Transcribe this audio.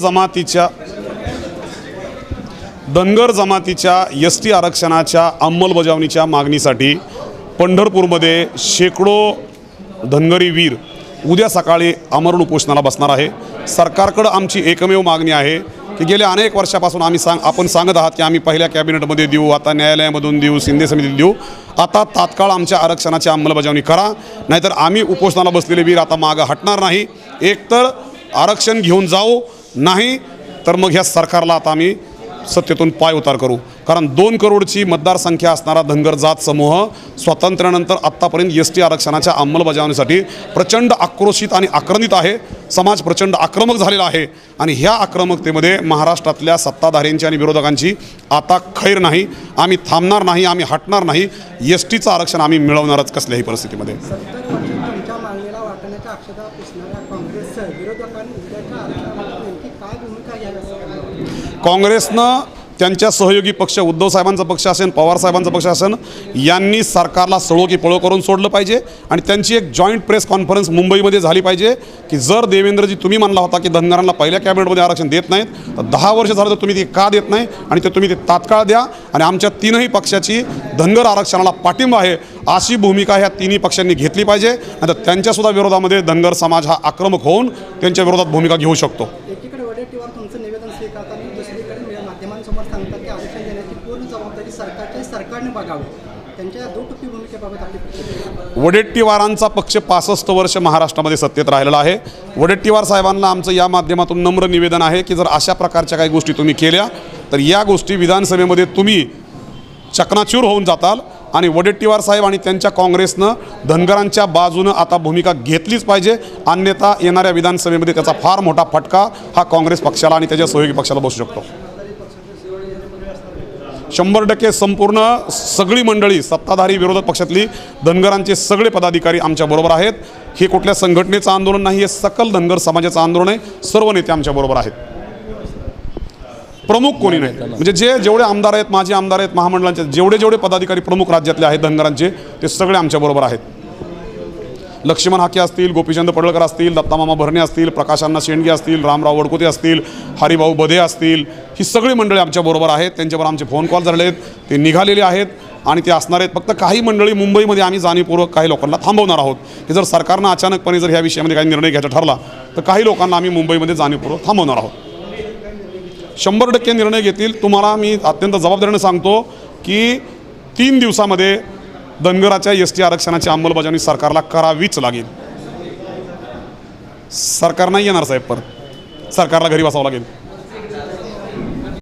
जमातीच्या धनगर जमातीच्या S T आरक्षणाच्या अंमलबजावणीच्या मागणीसाठी पंढरपूरमध्ये शेकडो धनगरी वीर उद्या सकाळी आमरण उपोषणाला बसणार आहे. सरकारकडं आमची एकमेव मागणी आहे की गेल्या अनेक वर्षापासून आम्ही सांग आपण सांगत आहात की आम्ही पहिल्या कॅबिनेटमध्ये देऊ आता न्यायालयामधून देऊ शिंदे समितीत देऊ. आता तात्काळ आमच्या आरक्षणाची अंमलबजावणी करा. नाहीतर आम्ही उपोषणाला बसलेले वीर आता मागं हटणार नाही. एकतर आरक्षण घेऊन जाऊ नाही तर मग ह्या सरकारला आता आम्ही सत्तेतून पाय उतार करू. कारण दोन करोडची मतदारसंख्या असणारा धनगर जात समूह स्वातंत्र्यानंतर आत्तापर्यंत एस टी आरक्षणाच्या अंमलबजावणीसाठी प्रचंड आक्रोशित आणि आक्रमित आहे. समाज प्रचंड आक्रमक झालेला आहे. आणि ह्या आक्रमकतेमध्ये महाराष्ट्रातल्या सत्ताधाऱ्यांची आणि विरोधकांची आता खैर नाही. आम्ही थांबणार नाही आम्ही हटणार नाही. एस टीचं आरक्षण आम्ही मिळवणारच कसल्याही परिस्थितीमध्ये. काँग्रेससह विरोधकांनी उद्याच्या नेमकी काय भूमिका घ्यावी असं काँग्रेसनं त्यांच्या सहयोगी पक्ष उद्धव साहेबांचा पक्ष असेल पवारसाहेबांचा पक्ष असेल यांनी सरकारला सळो की पळो करून सोडलं पाहिजे आणि त्यांची एक जॉईंट प्रेस कॉन्फरन्स मुंबईमध्ये झाली पाहिजे की जर देवेंद्रजी तुम्ही म्हणला होता की धनगरांना पहिल्या कॅबिनेटमध्ये आरक्षण देत नाहीत तर दहा वर्ष झालं तर तुम्ही ते का देत नाही आणि ते तुम्ही ते तात्काळ द्या आणि आमच्या तीनही पक्षाची धनगर आरक्षणाला पाठिंबा आहे अशी भूमिका ह्या तिन्ही पक्षांनी घेतली पाहिजे. तर त्यांच्यासुद्धा विरोधामध्ये धनगर समाज हा आक्रमक होऊन त्यांच्या विरोधात भूमिका घेऊ शकतो. वडेट्टीवारांचा पक्ष पासष्ट वर्ष महाराष्ट्रामध्ये सत्तेत राहिलेला आहे. वडेट्टीवार साहेबांना आमचं या माध्यमातून नम्र निवेदन आहे की जर अशा प्रकारच्या काही गोष्टी तुम्ही केल्या तर या गोष्टी विधानसभेमध्ये तुम्ही चकनाचूर होऊन जाताल. आणि वडेट्टीवार साहेब आणि त्यांच्या काँग्रेसनं धनगरांच्या बाजूनं आता भूमिका घेतलीच पाहिजे. अन्यथा येणाऱ्या विधानसभेमध्ये त्याचा फार मोठा फटका हा काँग्रेस पक्षाला आणि त्याच्या सहयोगी पक्षाला बसू शकतो. शंभर टक्के संपूर्ण सगळी मंडळी सत्ताधारी विरोधक पक्षातली धनगरांचे सगळे पदाधिकारी आमच्याबरोबर आहेत. हे कुठल्या संघटनेचं आंदोलन नाही हे सकल धनगर समाजाचं आंदोलन आहे. सर्व नेते आमच्याबरोबर आहेत. प्रमुख कोणी नाही म्हणजे जे जेवढे आमदार आहेत माझे आमदार आहेत महामंडळांचे जेवढे जेवढे पदाधिकारी प्रमुख राज्यातले आहेत धनगरांचे ते सगळे आमच्याबरोबर आहेत. लक्ष्मण हाके असतील गोपीचंद पडळकर असतील दत्तामामा भरणे असतील प्रकाशांना शेंडगे असतील रामराव वडकुते असतील हरिभाऊ बधे असतील ही सगळी मंडळी आमच्याबरोबर आहेत. त्यांच्यावर आमचे फोन कॉल झाले आहेत. ते निघालेले आहेत आणि ते असणार आहेत. फक्त काही मंडळी मुंबईमध्ये आम्ही जाणीवपूर्वक काही लोकांना थांबवणार आहोत. हे जर सरकारनं अचानकपणे जर ह्या विषयामध्ये काही निर्णय घ्यायचा ठरला तर काही लोकांना आम्ही मुंबईमध्ये जाणीवपूर्वक थांबवणार आहोत. शंभर टक्के निर्णय घेतील. तुम्हाला मी अत्यंत जबाबदारीने सांगतो की तीन दिवसामध्ये धनगराच्या एस टी आरक्षणाची अंमलबजावणी सरकारला करावीच लागेल. सरकार नाही येणार साहेब परत. सरकारला घरी बसावं लागेल.